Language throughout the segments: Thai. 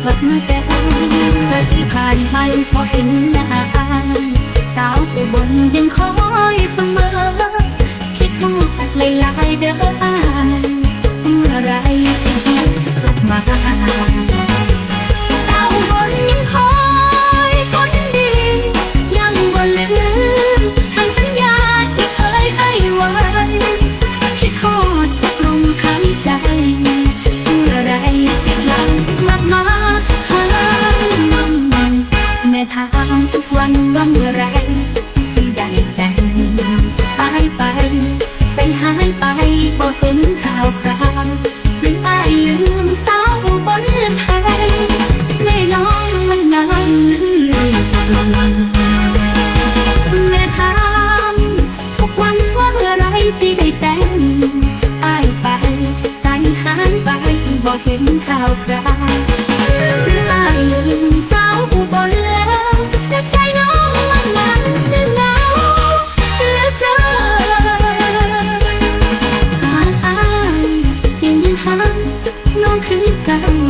เพิดมแต่เคยที่ผ่านไปพอเห็นหน้าอาสาวอุบนยังคอยเสมอ คิดมากเลยลเด้ออายเมื่อไรสิกลับมา เห็นข่าวคราวล่าลืมสาวอุบลแล้วแต่ใจน้องมันหนักนึ่งเงาเลือเกิหาอายยังยังหันน้องคือกัน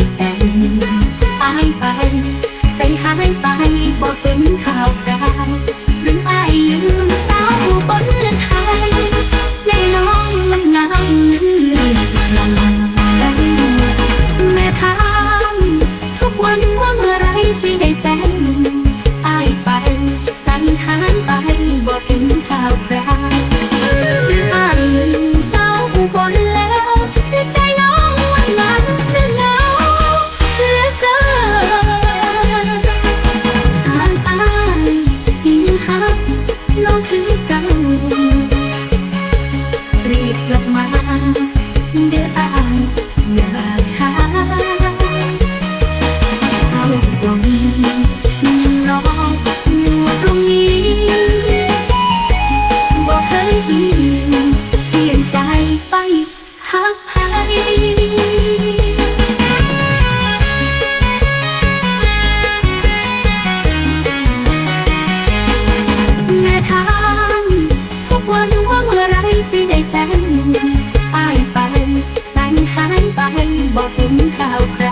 เป็นตายไปใส่หายไปบอก คือกัน เห็นบอกถึงข่าวคร